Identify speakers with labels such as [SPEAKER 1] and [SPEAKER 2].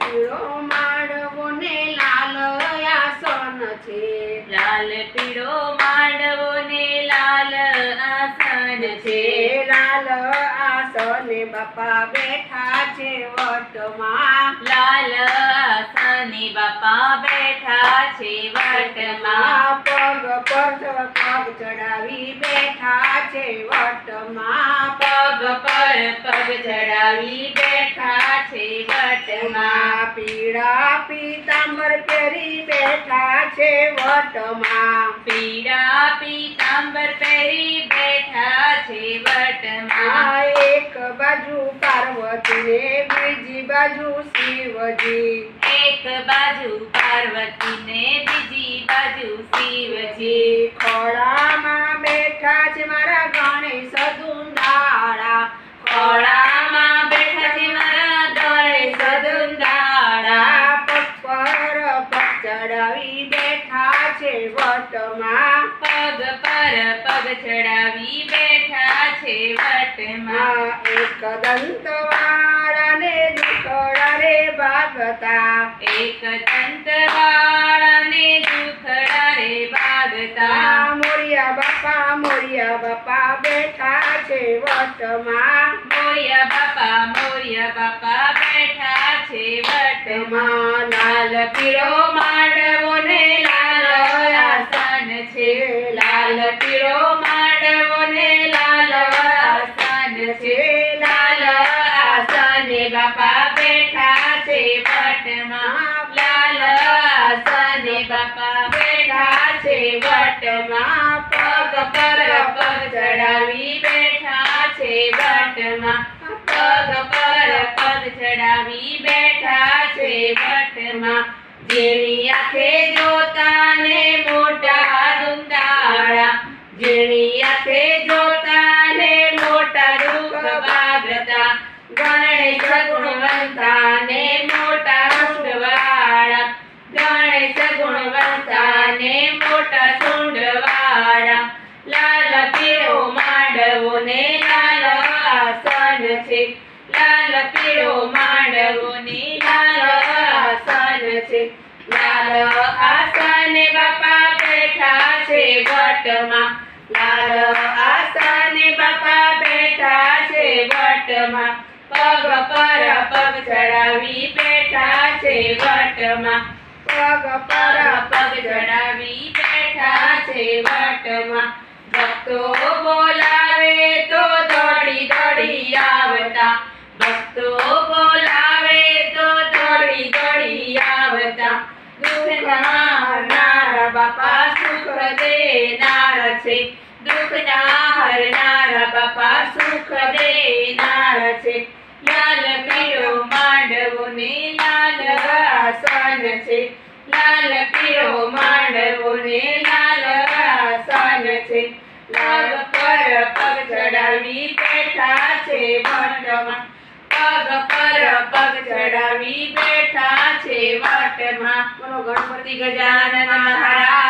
[SPEAKER 1] પીળો માડવો ને લાલ આસન છે.
[SPEAKER 2] લાલ પીળો માંડવો ને લાલ આસન છે.
[SPEAKER 1] લાલ આસને બાપા બેઠા છે વટમાં.
[SPEAKER 2] લાલ આસને બાપા બેઠા છે વટમાં.
[SPEAKER 1] પગ પર પગ ચડાવી બેઠા છે વટમાં.
[SPEAKER 2] પર પગ ચડાવી બેઠા છે વટમાં.
[SPEAKER 1] પીળા પીતાંબર પહેરી બેઠા છે વટમાં.
[SPEAKER 2] પીળા પીતાંબર પહેરી બેઠા છે વટમાં.
[SPEAKER 1] એક બાજુ પાર્વતી ને બીજી બાજુ શિવજી.
[SPEAKER 2] એક બાજુ પાર્વતી ને બીજી બાજુ શિવજી.
[SPEAKER 1] ખોળામાં બેઠા છે મારા ગણેશ દુંદાળા
[SPEAKER 2] ખોળામાં બેઠા છે મારા ગણેશ દુંદાળા
[SPEAKER 1] પગ પર પગ ચડાવી બેઠા છે વટમાં.
[SPEAKER 2] પગ પર પગ ચડાવી બેઠા છે વટમાં.
[SPEAKER 1] એક દંત વાળા ને દુખડા રે ભાગતા
[SPEAKER 2] એક દંતવાળાને દુખડા રે ભાગતા
[SPEAKER 1] મોરિયા બાપા મોરિયા બાપા બેઠા છે વટમાં.
[SPEAKER 2] મોરિયા બાપા મોરિયા બાપા બેઠા છે વટમાં.
[SPEAKER 1] લાલ પીળો
[SPEAKER 2] માંડવો ને લાલ આસન છે લાલ પીળો માંડવો ને લાલ આસન બેઠા છે વટમાં. પગ પર પગ ચડાવી બેઠા છે વટમાં. પગ પર પગ ચડાવી બેઠા જેની આંખે જોતા ને મોટા દુંદાળા જેની આંખે જોતા ને મોટા દુઃખ ભાગતા ગણેશ ગુણવંતા મોટા સુંડવાળા ગણેશ ગુણવંતા ને મોટા લાલ પીળો માંડવો લાલ આસન માંડવો ને લાલ આસન છે. લાલ આસને બાપા બેઠા છે વટમાં. લાલ આસને બાપા બેઠા છે વટમાં. પગ પર પગ ચડાવી બેઠા છે વટમાં.
[SPEAKER 1] પગ
[SPEAKER 2] પર પગ ચડાવી બેઠા છે વટમાં. ભક્તો બોલાવે તો દોડી દોડી આવતા. ભક્તો બોલાવે તો દોડી દોડી આવતા. દુઃખના બાપા સુખ દેનાર છે. દુઃખના હરનારા બાપા સુખ દેનાર છે લાલ પીળો માંડવો ને લાલ આસન છે લાલ પીળો માંડવો ને લાલ આસન છે. લાલ પર પગ ચડાવી બેઠા છે વટમાં. પગ પર પગ ચડાવી બેઠા છે વટમાં.
[SPEAKER 1] બોલો ગણપતિ
[SPEAKER 2] ગજાનન મહારાજ.